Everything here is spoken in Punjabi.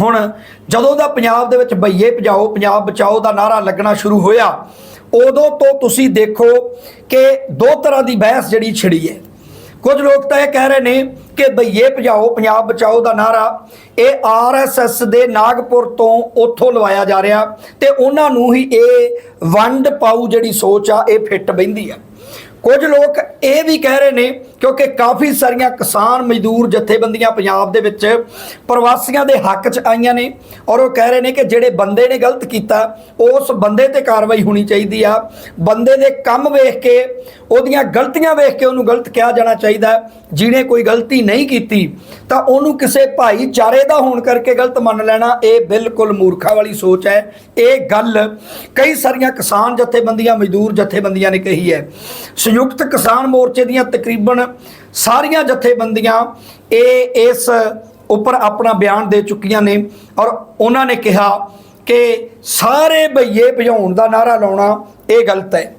ਹੁਣ ਜਦੋਂ ਦਾ ਪੰਜਾਬ ਦੇ ਵਿੱਚ ਬਈਏ ਭਜਾਓ, ਪੰਜਾਬ ਬਚਾਓ ਦਾ ਨਾਰਾ ਲੱਗਣਾ ਸ਼ੁਰੂ ਹੋਇਆ, ਉਦੋਂ ਤੋਂ ਤੁਸੀਂ ਦੇਖੋ ਕਿ ਦੋ ਤਰ੍ਹਾਂ ਦੀ ਬਹਿਸ ਜਿਹੜੀ ਛਿੜੀ ਹੈ। ਕੁਝ ਲੋਕ ਤਾਂ ਇਹ ਕਹਿ ਰਹੇ ਨੇ ਕਿ ਬਈਏ ਭਜਾਓ, ਪੰਜਾਬ ਬਚਾਓ ਦਾ ਨਾਰਾ, ਇਹ ਆਰਐਸਐਸ ਦੇ ਨਾਗਪੁਰ ਤੋਂ ਉੱਥੋਂ ਲਵਾਇਆ ਜਾ ਰਿਹਾ ਤੇ ਉਹਨਾਂ ਨੂੰ ਹੀ ਇਹ ਵੰਡ ਪਾਉ ਜਿਹੜੀ ਸੋਚ ਆ, ਇਹ ਫਿੱਟ ਬੈਂਦੀ ਆ। ਕੁਝ ਲੋਕ ਇਹ ਵੀ ਕਹਿ ਰਹੇ ਨੇ ਕਿਉਂਕਿ ਕਾਫੀ ਸਾਰੀਆਂ ਕਿਸਾਨ ਮਜ਼ਦੂਰ ਜਥੇਬੰਦੀਆਂ ਪੰਜਾਬ ਦੇ ਵਿੱਚ ਪ੍ਰਵਾਸੀਆਂ ਦੇ ਹੱਕ 'ਚ ਆਈਆਂ ਨੇ ਔਰ ਉਹ ਕਹਿ ਰਹੇ ਨੇ ਕਿ ਜਿਹੜੇ ਬੰਦੇ ਨੇ ਗਲਤ ਕੀਤਾ, ਉਸ ਬੰਦੇ ਤੇ ਕਾਰਵਾਈ ਹੋਣੀ ਚਾਹੀਦੀ ਆ। ਬੰਦੇ ਦੇ ਕੰਮ ਵੇਖ ਕੇ, ਉਹਦੀਆਂ ਗਲਤੀਆਂ ਵੇਖ ਕੇ ਉਹਨੂੰ ਗਲਤ ਕਿਹਾ ਜਾਣਾ ਚਾਹੀਦਾ। ਜਿਹਨੇ ਕੋਈ ਗਲਤੀ ਨਹੀਂ ਕੀਤੀ, ਤਾਂ ਉਹਨੂੰ ਕਿਸੇ ਭਾਈਚਾਰੇ ਦਾ ਹੋਣ ਕਰਕੇ ਗਲਤ ਮੰਨ ਲੈਣਾ, ਇਹ ਬਿਲਕੁਲ ਮੂਰਖਾ ਵਾਲੀ ਸੋਚ ਹੈ। ਇਹ ਗੱਲ ਕਈ ਸਾਰੀਆਂ ਕਿਸਾਨ ਜਥੇਬੰਦੀਆਂ, ਮਜ਼ਦੂਰ ਜਥੇਬੰਦੀਆਂ ਨੇ ਕਹੀ ਹੈ। ਸੰਯੁਕਤ ਕਿਸਾਨ ਮੋਰਚੇ ਦੀਆਂ ਤਕਰੀਬਨ ਸਾਰੀਆਂ ਜਥੇਬੰਦੀਆਂ ਇਹ ਇਸ ਉੱਪਰ ਆਪਣਾ ਬਿਆਨ ਦੇ ਚੁੱਕੀਆਂ ਨੇ ਔਰ ਉਹਨਾਂ ਨੇ ਕਿਹਾ ਕਿ ਸਾਰੇ ਬਈਏ ਭਜਾਉਣ ਦਾ ਨਾਰਾ ਲਾਉਣਾ ਇਹ ਗਲਤ ਹੈ।